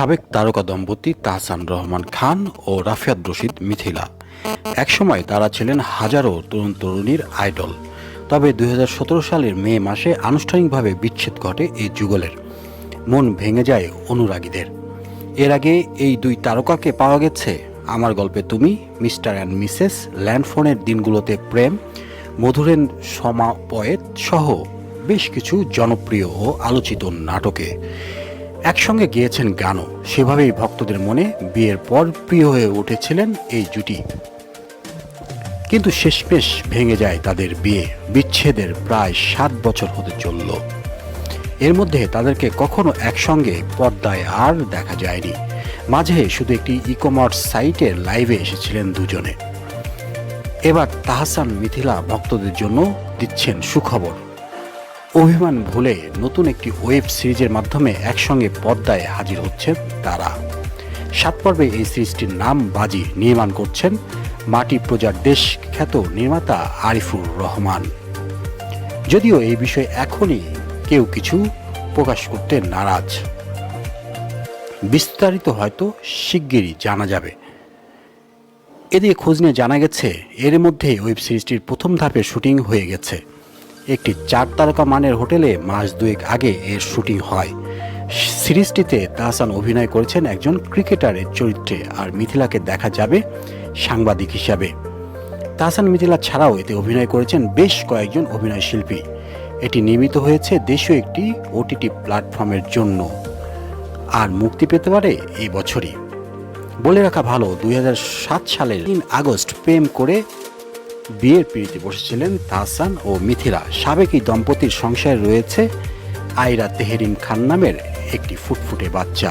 সাবেক তারকা দম্পতি তাহসান রহমান খান ও রাফিয়াত রশিদ মিথিলা। একসময় তারা ছিলেন হাজারো তরুণ তরুণীর আইডল। তবে দু হাজার সতেরো সালের মে মাসে আনুষ্ঠানিকভাবে বিচ্ছেদ ঘটে এই যুগলের। মন ভেঙে যায় অনুরাগীদের। এর আগে এই দুই তারকাকে পাওয়া গেছে আমার গল্পে তুমি, মিস্টার অ্যান্ড মিসেস ল্যান্ডফোনের দিনগুলোতে প্রেম, মধুরেন সমাপয়েত সহ বেশ কিছু জনপ্রিয় ও আলোচিত নাটকে। একসঙ্গে গিয়েছেন গানও। সেভাবেই ভক্তদের মনে বিয়ের পর প্রিয় হয়ে উঠেছিলেন এই জুটি। কিন্তু শেষমেশ ভেঙে যায় তাদের বিয়ে। বিচ্ছেদের প্রায় সাত বছর হতে চলল। এর মধ্যে তাদেরকে কখনো একসঙ্গে পর্দায় আর দেখা যায়নি। মাঝে শুধু একটি ই কমার্স সাইটের লাইভে এসেছিলেন দুজনে। এবার তাহসান মিথিলা ভক্তদের জন্য দিচ্ছেন সুখবর। অভিমান ভুলে নতুন একটি ওয়েব সিরিজের মাধ্যমে একসঙ্গে পর্দায় হাজির হচ্ছেন তারা। সাত পর্বে এই সিরিজটির নাম বাজি নির্মাণ করছেন মাটি প্রজার দেশ খ্যাত নির্মাতা আরিফুর রহমান। যদিও এই বিষয়ে এখনই কেউ কিছু প্রকাশ করতে নারাজ। বিস্তারিত হয়তো শিগগিরই জানা যাবে। এদিকে খোঁজ নিয়ে জানা গেছে, এর মধ্যেই ওয়েব সিরিজটির প্রথম ধাপের শুটিং হয়ে গেছে। একটি চার তারকা মানের হোটেলে মাস দুয়েক আগে এর শুটিং হয়। সিরিজটিতে তাহসান অভিনয় করেছেন একজন ক্রিকেটারের চরিত্রে আর মিথিলাকে দেখা যাবে সাংবাদিক হিসাবে। তাহসান মিথিলা ছাড়াও এতে অভিনয় করেছেন বেশ কয়েকজন অভিনয় শিল্পী। এটি নির্মিত হয়েছে দেশীয় একটি ওটিটি প্ল্যাটফর্মের জন্য। আর মুক্তি পেতে পারে এই বছরই। বলে রাখা ভালো, দুই হাজার সাত সালের তিন আগস্ট প্রেম করে বিয়ের পিড়িতে বসেছিলেন তাহসান ও মিথিলা। সাবেক এই দম্পতির সংসারে রয়েছে আইরা তেহেরিন খান নামের একটি ফুটফুটে বাচ্চা।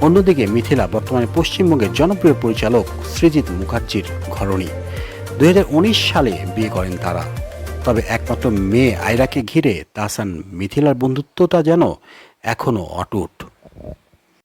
অন্যদিকে মিথিলা বর্তমানে পশ্চিমবঙ্গের জনপ্রিয় পরিচালক সৃজিৎ মুখার্জির ঘরণী। দুই হাজার উনিশ সালে বিয়ে করেন তারা। তবে একমাত্র মেয়ে আয়রাকে ঘিরে তাহসান মিথিলার বন্ধুত্বটা যেন এখনও অটুট।